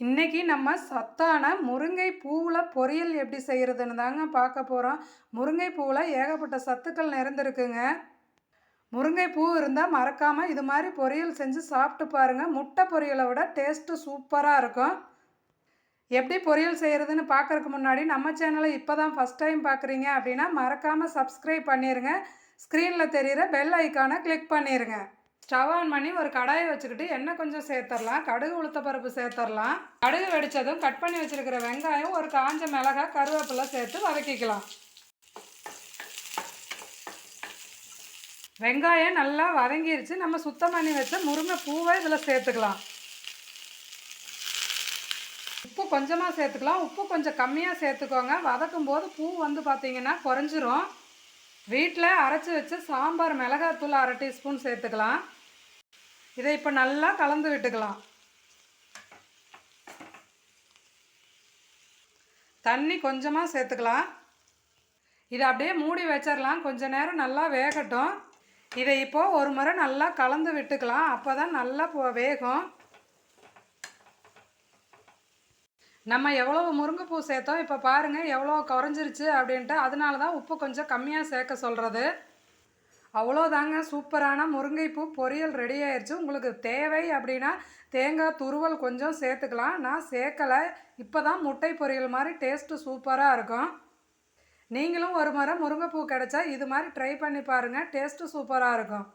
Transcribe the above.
இன்றைக்கி நம்ம சத்தான முருங்கை பூவில் பொரியல் எப்படி செய்கிறதுன்னு தாங்க பார்க்க போகிறோம் முருங்கை பூவில் ஏகப்பட்ட சத்துக்கள் நிறைந்திருக்குங்க. முருங்கை பூ இருந்தால் மறக்காமல் இது மாதிரி பொரியல் செஞ்சு சாப்பிட்டு பாருங்கள் முட்டை பொரியலை விட டேஸ்ட்டு சூப்பராக இருக்கும். எப்படி பொரியல் செய்கிறதுன்னு பார்க்குறதுக்கு முன்னாடி நம்ம சேனலை இப்போ தான் ஃபஸ்ட் டைம் பார்க்குறீங்க அப்படின்னா மறக்காமல் சப்ஸ்கிரைப் பண்ணிடுங்க ஸ்க்ரீனில் தெரிகிற பெல் ஐக்கானை கிளிக் பண்ணிடுங்க ஸ்டவ் ஆன் பண்ணி ஒரு கடாயை வச்சுக்கிட்டு எண்ணெய் கொஞ்சம் சேர்த்துடலாம். கடுகு உளுத்த பருப்பு சேர்த்துடலாம். கடுகு வெடித்ததும் கட் பண்ணி வச்சுருக்கிற வெங்காயம் ஒரு காஞ்ச மிளகாய் கருவேப்பிலை சேர்த்து வதக்கிக்கலாம். வெங்காயம் நல்லா வதங்கிருச்சு. நம்ம சுத்தம் பண்ணி வச்ச முருங்கை பூவை இதில் சேர்த்துக்கலாம். உப்பு கொஞ்சமாக சேர்த்துக்கலாம். உப்பு கொஞ்சம் கம்மியாக சேர்த்துக்கோங்க. வதக்கும் போது பூ வந்து பார்த்திங்கன்னா குறைஞ்சிரும். வீட்டில் அரைச்சி வச்சு சாம்பார் மிளகாத்தூள் அரை டீஸ்பூன் சேர்த்துக்கலாம். இதை இப்போ நல்லா கலந்து விட்டுக்கலாம். தண்ணி கொஞ்சமாக சேர்த்துக்கலாம். இதை அப்படியே மூடி வச்சிடலாம் கொஞ்ச நேரம் நல்லா வேகட்டும். இதை இப்போது ஒரு முறை நல்லா கலந்து விட்டுக்கலாம். அப்போ தான் நல்லா வேகும். நம்ம எவ்வளோ முருங்கைப்பூ சேர்த்தோம்? இப்போ பாருங்கள் எவ்வளோ குறைஞ்சிருச்சு அப்படின்ட்டு அதனால தான் உப்பு கொஞ்சம் கம்மியாக சேர்க்க சொல்கிறது அவ்வளோதாங்க சூப்பரான முருங்கைப்பூ பொரியல் ரெடி ஆயிடுச்சு உங்களுக்கு தேவை அப்படின்னா தேங்காய் துருவல் கொஞ்சம் சேர்த்துக்கலாம். நான் சேர்க்கலை. இப்போ தான் முட்டை பொரியல் மாதிரி டேஸ்ட்டு சூப்பராக இருக்கும். நீங்களும் ஒரு முறை முருங்கைப்பூ கிடச்சா இது மாதிரி ட்ரை பண்ணி பாருங்கள் டேஸ்ட்டு சூப்பராக இருக்கும்.